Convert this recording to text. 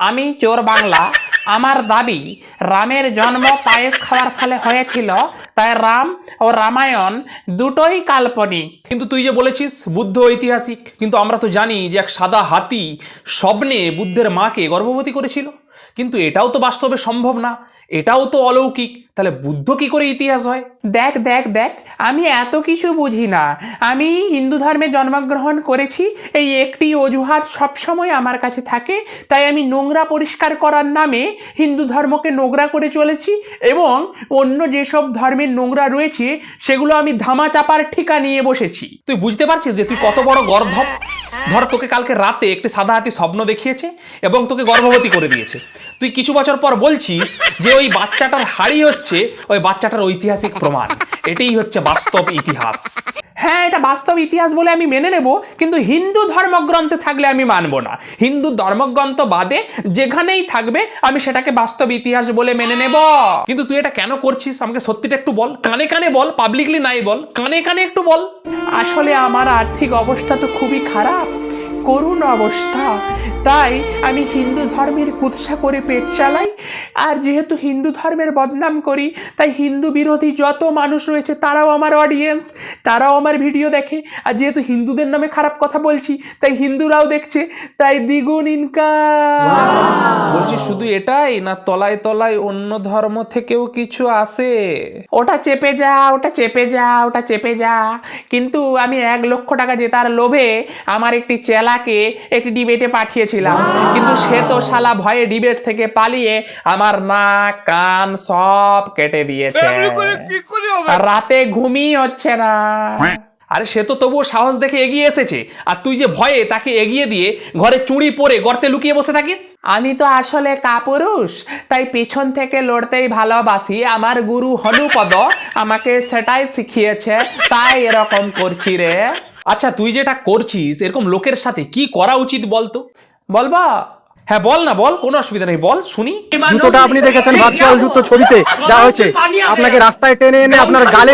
আমি চোর বাংলা। আমার দাবি, রামের জন্ম পায়েস খাওয়ার ফলে হয়েছিল। তাই রাম ও রামায়ণ দুটোই কাল্পনিক। কিন্তু তুই যে বলেছিস, বুদ্ধ ঐতিহাসিক কিন্তু আমরা তো জানি যে এক সাদা হাতি স্বপ্নে বুদ্ধের মাকে গর্ভবতী করেছিল। কিন্তু এটাও তো বাস্তবে সম্ভব না। এটাও তো অলৌকিক। তাহলে বুদ্ধ কি করে ইতিহাস হয়? দেখ দেখ দেখ আমি এত কিছু বুঝি না। আমি হিন্দু ধর্মে জন্মগ্রহণ করেছি এই একটি অজুহাত সবসময় আমার কাছে থাকে তাই আমি নোংরা পরিষ্কার করার নামে হিন্দু ধর্মকে নোংরা করে চলেছি এবং অন্য যেসব ধর্মের নোংরা রয়েছে সেগুলো আমি ধামা চাপার ঠিকা নিয়ে বসেছি। তুই বুঝতে পারছিস যে তুই কত বড় গর্ধব? ধর তোকে কালকে রাতে একটি সাদা হাতি স্বপ্ন দেখিয়েছে এবং তোকে গর্ভবতী করে দিয়েছে। তুই কিছু বছর পর বলছিস যে ওই বাচ্চাটার হাড়ি হচ্ছে ওই বাচ্চাটার ঐতিহাসিক প্রমাণ। এটাই হচ্ছে বাস্তব ইতিহাস। হ্যাঁ এটা বাস্তব ইতিহাস বলে আমি মেনে নেব, কিন্তু হিন্দু ধর্মগ্রন্থে থাকলে আমি মানব না। হিন্দু ধর্মগ্রন্থ বাদে যেখানেই থাকবে, আমি সেটাকে বাস্তব ইতিহাস বলে মেনে নেব। কিন্তু তুই এটা কেন করছিস? আমাকে সত্যিটা একটু বল। কানে কানে বল পাবলিকলি নাই বল। কানে কানে একটু বল। আসলে আমার আর্থিক অবস্থা তো খুবই খারাপ। করুণ অবস্থা। তাই আমি হিন্দু ধর্মের কুৎসা করে পেট চালাই। আর যেহেতু হিন্দু ধর্মের বদনাম করি তাই হিন্দু বিরোধী যত মানুষ রয়েছে তারাও আমার অডিয়েন্স তারাও আমার ভিডিও দেখে। আর যেহেতু হিন্দুদের নামে খারাপ কথা বলছি তাই হিন্দুরাও দেখছে তাই দ্বিগুণ ইনকাম বলছি শুধু এটাই না তলায় তলায় অন্য ধর্ম থেকেও কিছু আসে? ওটা চেপে যা ওটা চেপে যা ওটা চেপে যা। কিন্তু আমি এক লক্ষ টাকা জেতার লোভে আমার একটি চেলাকে একটি ডিবেটে পাঠিয়েছিলাম। কিন্তু সে তো শালা ভয়ে ডিবেট থেকে পালিয়ে আমার নাক কান সব কেটে দিয়েছে। রাতে ঘুমই হচ্ছে না। আরে সে তো তবুও সাহস দেখে এগিয়ে এসেছে। আর তুই যে ভয়ে তাকে এগিয়ে দিয়ে ঘরে চুড়ি পরে গর্তে লুকিয়ে বসে থাকিস? আমি তো আসলে কাপুরুষ তাই পেছন থেকে লড়তেই ভালোবাসি। আমার গুরু হনুপদ আমাকে সেটাই শিখিয়েছে তাই এরকম করছি রে। আচ্ছা তুই যেটা করছিস, এরকম লোকের সাথে কি করা উচিত বলতো? বলবা হ্যাঁ বল না, বল, কোনো অসুবিধা নেই, বল, শুনি। জুতোটা আপনি দেখেছেন ভার্চুয়াল জুতো ছবিতে দেওয়া হয়েছে। আপনাকে রাস্তায় টেনে এনে আপনার গালে